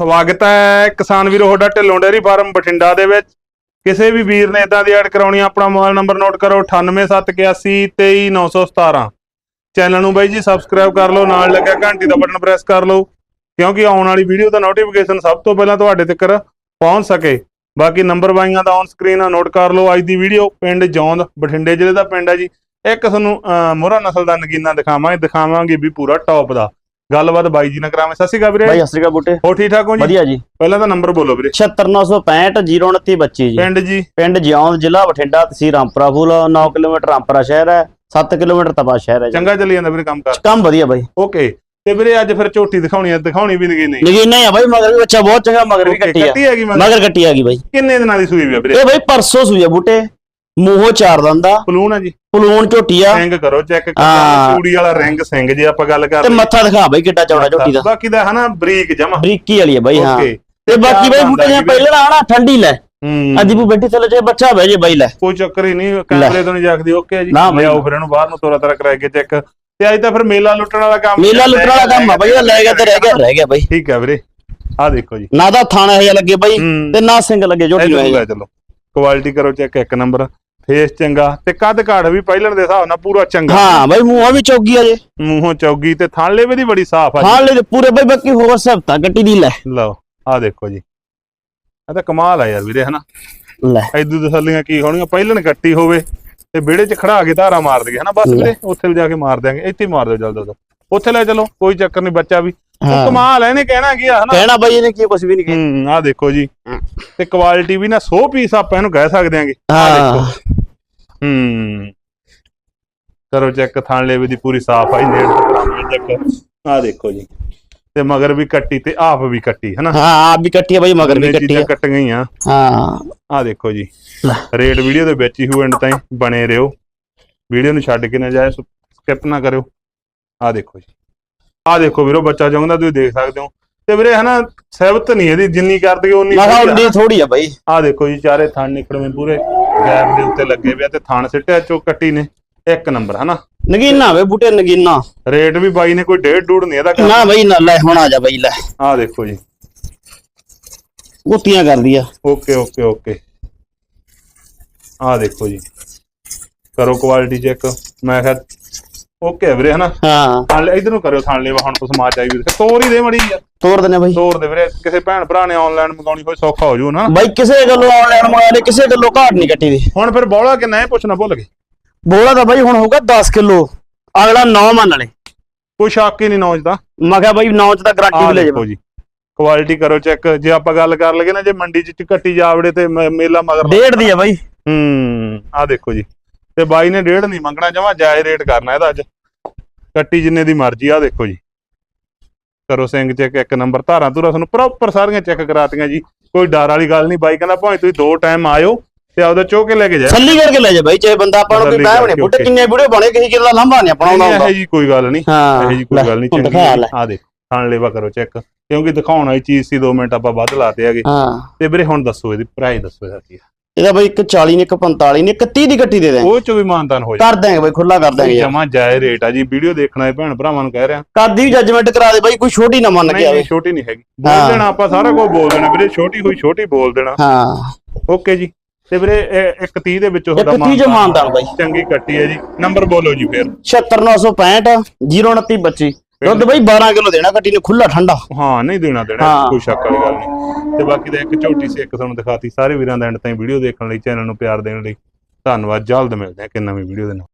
ਸਵਾਗਤ ਹੈ ਕਿਸਾਨ ਵੀਰੋ ਤੁਹਾਡਾ ਢਿੱਲੋਂ ਡੇਅਰੀ ਫਾਰਮ ਬਠਿੰਡਾ ਦੇ ਵਿੱਚ। ਕਿਸੇ ਵੀ ਵੀਰ ਨੇ ਇਦਾਂ ਦੀ ਐਡ ਕਰਾਉਣੀ ਆ, ਆਪਣਾ ਮੋਬਾਈਲ ਨੰਬਰ ਨੋਟ ਕਰੋ 9871823917 ਚੈਨਲ ਨੂੰ ਬਾਈ ਜੀ ਸਬਸਕ੍ਰਾਈਬ ਕਰ ਲਓ ਨਾਲ ਲੱਗਿਆ ਘੰਟੀ ਦਾ ਬਟਨ ਪ੍ਰੈਸ ਕਰ ਲਓ ਕਿਉਂਕਿ ਆਉਣ ਵਾਲੀ ਵੀਡੀਓ ਦਾ ਨੋਟੀਫਿਕੇਸ਼ਨ ਸਭ ਤੋਂ ਪਹਿਲਾਂ ਤੁਹਾਡੇ ਤੱਕ ਪਹੁੰਚ ਸਕੇ। ਬਾਕੀ ਨੰਬਰ ਬਾਈਆਂ ਦਾ ਔਨ ਸਕਰੀਨ ਆ ਨੋਟ ਕਰ ਲਓ ਅੱਜ ਦੀ ਵੀਡੀਓ ਪਿੰਡ ਜੌਂਦ ਬਠਿੰਡੇ ਜ਼ਿਲ੍ਹੇ ਦਾ ਪਿੰਡ ਹੈ ਜੀ। ਇੱਕ ਤੁਹਾਨੂੰ ਮੋਹਰਾ ਨਸਲ ਦਾ ਨਗੀਨਾ ਦਿਖਾਵਾਂਗੇ ਦਿਖਾਵਾਂਗੇ ਵੀ ਪੂਰਾ ਟੌਪ ਦਾ। ਗੱਲਬਾਤ ਬਾਈ ਜੀ ਨਾਲ ਕਰਾਵਾਂਗੇ ਸਤਿ ਸ਼੍ਰੀ ਅਕਾਲ ਵੀਰੇ। ਬਾਈ ਅਸਰੀਕਾ ਬੂਟੇ। ਹੋ ਠੀਕ ਠਾਕ ਹੋ ਜੀ? ਵਧੀਆ ਜੀ। ਪਹਿਲਾਂ ਤਾਂ ਨੰਬਰ ਬੋਲੋ ਵੀਰੇ। 76965 029 ਬੱਚੀ ਜੀ। ਪਿੰਡ ਜੀ? ਪਿੰਡ ਜਿਉਂ ਜ਼ਿਲ੍ਹਾ ਬਠਿੰਡਾ ਤਹਿਸੀਲ ਰਾਮਪੁਰਾ ਫੂਲ 9 ਕਿਲੋਮੀਟਰ ਰਾਮਪੁਰਾ ਸ਼ਹਿਰ ਹੈ 7 ਕਿਲੋਮੀਟਰ ਤਪਾ ਸ਼ਹਿਰ ਹੈ ਚੰਗਾ ਚੱਲੀ ਜਾਂਦਾ ਵੀਰੇ ਕੰਮ ਕਰ। ਕੰਮ ਵਧੀਆ ਬਾਈ। ਓਕੇ ਤੇ ਵੀਰੇ ਅੱਜ ਫਿਰ ਝੋਟੀ ਦਿਖਾਉਣੀ ਆ ਦਿਖਾਉਣੀ ਵੀ ਨਹੀਂ ਨਗੀਨਾ ਹੀ ਆ ਬਾਈ ਮਗਰ ਵੀ ਬੱਚਾ ਬਹੁਤ ਚੰਗਾ ਮਗਰ ਵੀ ਕੱਟੀ ਆ। ਮਗਰ? ਕੱਟੀ ਆ ਗਈ ਬਾਈ। ਕਿੰਨੇ ਦਿਨਾਂ ਦੀ ਸੂਈ ਵੀ ਆ ਵੀਰੇ? ਇਹ ਬਾਈ ਪਰਸੋਂ ਸੂਈ ਆ ਬੂਟੇ। ਮੂੰਹੋਂ ਚਾਰ ਦੰਦਾ। ਪਲੂਨ ਆ ਜੀ। ਪਲੂਣ ਝੋਟੀ ਆ ਰਿੰਗ ਕਰੋ। ਚੈੱਕ ਹਾਂ। ਚੂੜੀ ਵਾਲਾ ਰਿੰਗ ਸਿੰਘ ਜੇ ਆਪਾਂ ਗੱਲ ਤੇ ਕਰਦੇ ਮੱਥਾ ਦਿਖਾ ਬਾਈ ਕਿੱਡਾ ਚੌੜਾ ਝੋਟੀ ਦਾ। ਬਾਕੀ ਦਾ ਹਨਾ ਬਰੀਕ ਜਮਾ। ਬਰੀਕੀ ਵਾਲੀ ਆ ਬਾਈ ਹਾਂ। ਤੇ ਬਾਕੀ ਬਾਈ ਬੂਟੇ ਦੀਆਂ ਪਹਿਲਾਂ ਆਣਾ ਠੰਡੀ ਲੈ। ਹੂੰ। ਅੱਜ ਵੀ ਬੈਠੀ ਥੱਲੇ ਜੇ ਬੱਚਾ ਬਹਿ ਜੇ ਬਾਈ ਲੈ। ਕੋਈ ਚੱਕਰ ਹੀ ਨਹੀਂ ਕੈਮਰੇ ਤੋਂ ਨਹੀਂ ਜਾਗਦੀ ਓਕੇ ਜੀ। ਨਾ ਬਈ। ਲਿਆਓ ਫਿਰ ਇਹਨੂੰ ਬਾਹਰ ਨੂੰ ਤੋਰਾ ਤਰਾ ਕਰਾ ਕੇ ਚੈੱਕ ਤੇ ਅੱਜ ਤਾਂ ਫਿਰ ਮੇਲਾ ਲੁੱਟਣ ਵਾਲਾ ਕੰਮ ਮੇਲਾ ਲੁੱਟਣ ਵਾਲਾ ਕੰਮ ਆ ਬਾਈ ਇਹ ਲੈ ਗਿਆ ਤੇ ਰਹਿ ਗਿਆ ਰਹਿ ਗਿਆ ਬਾਈ। ਠੀਕ ਹੈ ਵੀਰੇ। ਆ ਦੇਖੋ ਜੀ। ਨਾ ਤਾਂ ਥਾਣਾ ਇਹ ਲੱਗੇ ਬਾਈ ਹੂੰ। ਤੇ ਨਾ ਸਿੰਘ ਲੱਗੇ ਝੋਟੀ ਨੂੰ ਲੈ ਚਲੋ। ਕੁਆਲਿਟੀ ਕਰੋ ਚੈੱਕ ਇੱਕ ਨੰਬਰ। ਫੇਸ ਚੰਗਾ ਤੇ ਕੱਦ ਕਾੜ ਵੀ ਪਹਿਲਣ ਦੇ ਹਿਸਾਬ ਨਾਲ ਪੂਰਾ ਚੰਗਾ। ਹਾਂ ਬਾਈ ਮੂੰਹਾਂ ਵੀ ਚੌਗੀ ਆ ਜੇ। ਮੂੰਹੋਂ ਚੌਗੀ ਤੇ ਥਾਲੇ ਵੀ ਦੀ ਬੜੀ ਸਾਫ਼ ਆ ਹਾਂ ਲੈ ਤੇ ਪੂਰੇ ਬਾਈ ਬਾਕੀ ਹੋਰ ਸਬਤਾ ਗੱਟੀ ਦੀ ਲੈ। ਜੀ ਲਓ ਆ ਦੇਖੋ ਜੀ। ਇਹ ਤਾਂ ਕਮਾਲ ਆ ਯਾਰ ਵੀਰੇ ਹਨਾ? ਲੈ। ਐਦੂ ਤਸੱਲੀਆਂ ਕੀ ਹੋਣੀਆਂ ਪਹਿਲਣ ਕੱਟੀ ਹੋਵੇ ਤੇ ਵਿਹੜੇ 'ਚ ਖੜਾ ਕੇ ਧਾਰਾ ਮਾਰ ਦਈਏ ਹਨਾ? ਬਸ ਵੀਰੇ ਉੱਥੇ ਵੀ ਜਾ ਕੇ ਮਾਰ ਦਿਆਂਗੇ ਇੱਥੇ ਹੀ ਮਾਰ ਦਿਓ ਜਲਦ ਜਲਦ ਉੱਥੇ ਲੈ ਚਲੋ ਕੋਈ ਚੱਕਰ ਨਹੀਂ ਬੱਚਾ ਵੀ। ਉਹ ਹਾਂ। ਕਮਾਲ ਐ ਇਹਨੇ ਕਹਿਣਾ ਕੀ ਆ ਹਨਾ? ਕਹਿਣਾ ਬਾਈ ਇਹਨੇ ਕੀ ਕੁਝ ਵੀ ਨਹੀਂ ਕਿਹਾ ਹੂੰ ਆ ਦੇਖੋ ਜੀ। ਤੇ ਕੁਆਲਿਟੀ ਵੀ ਨਾ 100 ਪੀਸ ਆਪਾਂ ਇਹਨੂੰ ਕਹਿ ਸਕਦੇ ਆਂਗੇ ਆ ਹਾਂ। ਦੇਖੋ। ਹੂੰ। ਕਰੋ ਚੈੱਕ ਥਾਣ ਲੇਵੇ ਦੀ ਪੂਰੀ ਸਾਫ਼ ਆਈ ਨੇੜ ਤੋਂ ਕਰਾਂਗੇ ਚੈੱਕ। ਆ ਦੇਖੋ ਜੀ। ਤੇ ਮਗਰ ਵੀ ਕੱਟੀ ਤੇ ਆਪ ਵੀ ਕੱਟੀ ਹਨਾ? ਹਾਂ ਆਪ ਵੀ ਕੱਟੀ ਆ ਬਾਈ ਮਗਰ ਵੀ ਕੱਟੀ ਆ। ਕੱਟ ਗਈਆਂ ਹਾਂ ਆ। ਦੇਖੋ ਜੀ। ਰੇਟ ਵੀਡੀਓ ਦੇ ਵਿੱਚ ਹੀ ਹੋ ਐਂਡ ਤਾਈਂ ਬਣੇ ਰਹੋ। ਵੀਡੀਓ ਨੂੰ ਛੱਡ ਕੇ ਨਾ ਜਾਏ ਸਕਿਪ ਨਾ ਕਰਿਓ। ਆ ਦੇਖੋ ਜੀ। ਆ ਦੇਖੋ ਵੀਰੋ ਬੱਚਾ ਚਾਹੁੰਦਾ ਤੁਸੀਂ ਦੇਖ ਸਕਦੇ ਹੋ। ਤੇ ਵੀਰੇ ਹਨਾ ਸਹਿਬਤ ਨਹੀਂ ਇਹਦੀ ਜਿੰਨੀ ਕਰਦੀ ਉਨੀ ਮੈਂ ਕਿਹਾ ਵਧੀਆ। ਉੱਡੀ ਥੋੜੀ ਆ ਬਾਈ। ਆ ਦੇਖੋ ਜੀ ਚਾਰੇ ਥਣ ਨਿਕੜਵੇਂ ਪੂਰੇ ਗੈਪ ਦੇ ਉੱਤੇ ਲੱਗੇ ਪਿਆ ਤੇ ਥਣ ਸਿੱਟਿਆ ਚੋ ਕੱਟੀ ਨੇ। ਇੱਕ ਨੰਬਰ ਹਨਾ। ਨਗੀਨਾ ਵੇ ਬੂਟੇ ਨਗੀਨਾ। ਰੇਟ ਵੀ ਬਾਈ ਨੇ ਕੋਈ ਡੇਢ ਡੂੜ ਨਹੀਂ ਇਹਦਾ ਨਾ ਬਾਈ ਨਾ ਲੈ ਹੁਣ ਆ ਜਾ ਬਾਈ ਲੈ। ਆ ਦੇਖੋ ਜੀ। ਗੁੱਤੀਆਂ ਕਰਦੀ ਆ। Okay okay okay. ਆ ਦੇਖੋ ਜੀ। ਕਰੋ ਕੁਆਲਿਟੀ ਚੈੱਕ ਮੈਂ ਕਿਹਾ ਓਕੇ ਵੀਰੇ ਹਨਾ? ਹਾਂ। ਲੈ ਇਧਰ ਨੂੰ ਕਰਿਓ ਥਾਣ ਲੈ ਹੁਣ ਤੁਸੀਂ ਸਮਾਜ ਆਈ ਵੀਰੇ। ਤੋਰ ਹੀ ਦੇ ਮੜੀ ਯਾਰ। ਤੋੜ ਦਿੰਨੇ ਬਾਈ। ਤੋਰ ਦੇ ਵੀਰੇ ਕਿਸੇ ਭੈਣ ਭਰਾ ਨੇ ਆਨਲਾਈਨ ਮੰਗਾਉਣੀ ਹੋਈ ਸੌਖਾ ਹੋ ਜੂ ਨਾ। ਬਾਈ ਕਿਸੇ ਗੱਲੋਂ ਆਨਲਾਈਨ ਮੰਗਾ ਲੈ ਕਿਸੇ ਗੱਲੋਂ ਘਾਟ ਨਹੀਂ ਕੱਟੀ ਦੀ। ਹੁਣ ਫਿਰ ਬੋਲਾ ਕਿੰਨਾ ਇਹ ਪੁੱਛਣਾ ਭੁੱਲ ਗਏ। ਬੋਲਾ ਤਾਂ ਬਾਈ ਹੁਣ ਹੋਊਗਾ 10 ਕਿਲੋ। ਅਗਲਾ 9 ਮੰਨ ਲੈ ਕੋਈ ਸ਼ੱਕ ਹੀ ਨਹੀਂ ਨੌਜ ਦਾ। ਮੈਂ ਕਿਹਾ ਬਾਈ 9 ਚ ਤਾਂ ਗਾਰੰਟੀ ਵੀ ਲੈ ਦੇਖੋ ਜਾ ਕੁਆਲਿਟੀ ਕਰੋ ਚੈੱਕ ਜੇ ਆਪਾਂ ਗੱਲ ਕਰ ਲਈਏ ਨਾ ਜੇ ਮੰਡੀ ਚ ਕੱਟੀ ਜਾਵੜੇ ਤੇ ਮੇਲਾ ਮਗਰ ਡੇਢ ਦੀ ਆ ਬਾਈ। ਹੂੰ ਆ ਦੇਖੋ ਜੀ। ਤੇ ਬਾਈ ਨੇ ਡੇਢ ਨਹੀਂ ਮੰਗਣਾ ਜਮਾ ਜਾਇਜ਼ ਰੇਟ ਕਰਨਾ ਇਹਦਾ ਅੱਜ। ਕੱਟੀ ਜਿੰਨੇ ਦੀ ਮਰਜ਼ੀ ਆ ਦੇਖੋ ਜੀ। ਕਰੋ ਸਿੰਘ ਚੈੱਕ ਇੱਕ ਨੰਬਰ ਧਾਰਾਂ ਧੁਰਾ ਤੁਹਾਨੂੰ ਪ੍ਰੋਪਰ ਸਾਰੀਆਂ ਚੈੱਕ ਕਰਾਤੀਆਂ ਜੀ। ਕੋਈ ਡਰ ਵਾਲੀ ਗੱਲ ਨਹੀਂ ਬਾਈ ਕਹਿੰਦਾ ਭਾਵੇਂ ਤੁਸੀਂ ਦੋ ਟਾਈਮ ਆਇਓ ਤੇ ਆਪਦਾ ਚੋ ਕੇ ਲੈ ਕੇ ਜਾਓ ਥੱਲੀ ਕਰਕੇ ਲੈ ਜਾ ਬਾਈ ਚਾਹੇ ਬੰਦਾ ਆਪਾਂ ਨੂੰ ਕੋਈ ਕਹਿ ਬਣੇ okay। ਕਿੰਨੇ ਵੀਡੀਓ ਬਣੇ ਕਿਸੇ ਕਿਹਦਾ ਲੰਬਾ ਨਹੀਂ ਆਪਣਾ ਹੁੰਦਾ ਇਹ ਜੀ ਕੋਈ ਗੱਲ ਨਹੀਂ ਇਹ ਜੀ ਕੋਈ ਗੱਲ ਨਹੀਂ ਚੰਗੀ ਆ ਦੇਖੋ ਖਾਣ ਲੈਵਾ ਕਰੋ ਚੈੱਕ ਕਿਉਂਕਿ ਦਿਖਾਉਣ ਵਾਲੀ ਚੀਜ਼ ਸੀ 2 ਮਿੰਟ ਆਪਾਂ ਵੱਧ ਲਾਤੇ ਹੈਗੇ। ਹਾਂ। ਤੇ ਵੀਰੇ ਹੁਣ ਦੱਸੋ ਇਹਦੀ ਪ੍ਰਾਈਸ ਦੱਸੋ ਇਹਦਾ ਕੀ ਇਹਦਾ ਬਾਈ ਇੱਕ 40 ਨੇ ਇੱਕ 45 ਨੇ ਇੱਕ 30 ਦੀ ਗੱਟੀ ਦੇ ਦੇ ਉਹ ਚ ਵੀ ਮਾਨਤਾਨ ਹੋ ਕਰ ਦਾਂਗੇ ਬਾਈ ਖੁੱਲਾ ਕਰ ਦਾਂਗੇ ਜਮਾ ਜਾਇਜ਼ ਰੇਟ ਆ ਜੀ। ਵੀਡੀਓ ਦੇਖਣਾ ਹੈ ਭੈਣ ਭਰਾਵਾਂ ਨੂੰ ਕਹਿ ਰਿਹਾ। ਕਰਦੀ ਵੀ ਜੱਜਮੈਂਟ ਕਰਾ ਦੇ ਬਾਈ ਕੋਈ ਛੋਟੀ ਨਾ ਮੰਨ ਕੇ ਆਵੇ ਨਹੀਂ ਛੋਟੀ ਨਹੀਂ ਹੈਗੀ। ਬੋਲ ਦੇਣਾ ਆਪਾਂ ਸਾਰਾ ਕੁਝ ਬੋਲ ਦੇਣਾ ਵੀਰੇ। ਛੋਟੀ ਹੋਈ ਛੋਟੀ ਬੋਲ ਦੇਣਾ। ਹਾਂ। ਓਕੇ ਜੀ। ਤੇ ਵੀਰੇ ਇਹ ਇੱਕ 30 ਦੇ ਵਿੱਚੋਂ ਇੱਕ 30 ਚ ਮਾਨਤਾਨ। ਬਾਈ। ਚੰਗੀ ਕੱਟੀ ਹੈ ਜੀ। ਨੰਬਰ ਬੋਲੋ ਜੀ ਫਿਰ। 76965 029 25 ਦੁੱਧ ਬਾਈ 12 ਕਿਲੋ ਦੇਣਾ ਗੱਟੀ ਨੂੰ ਖੁੱਲਾ ਠੰਡਾ। ਹਾਂ ਨਹੀਂ ਦੇਣਾ ਦੇਣਾ ਹਾਂ। ਕੋਈ ਸ਼ੱਕ ਵਾਲੀ ਗੱਲ ਨਹੀਂ। ਤੇ ਬਾਕੀ ਦਾ ਇੱਕ ਝੋਟੀ ਸੀ ਇੱਕ ਤੁਹਾਨੂੰ ਦਿਖਾਤੀ ਸਾਰੇ ਵੀਰਾਂ ਦਾ ਐਂਡ ਤਾਈਂ ਵੀਡੀਓ ਦੇਖਣ ਲਈ ਚੈਨਲ ਨੂੰ ਪਿਆਰ ਦੇਣ ਲਈ। ਧੰਨਵਾਦ ਜਲਦ ਮਿਲਦੇ ਹਾਂ ਕਿ ਨਵੀਂ ਵੀਡੀਓ ਦੇ ਨਾਲ।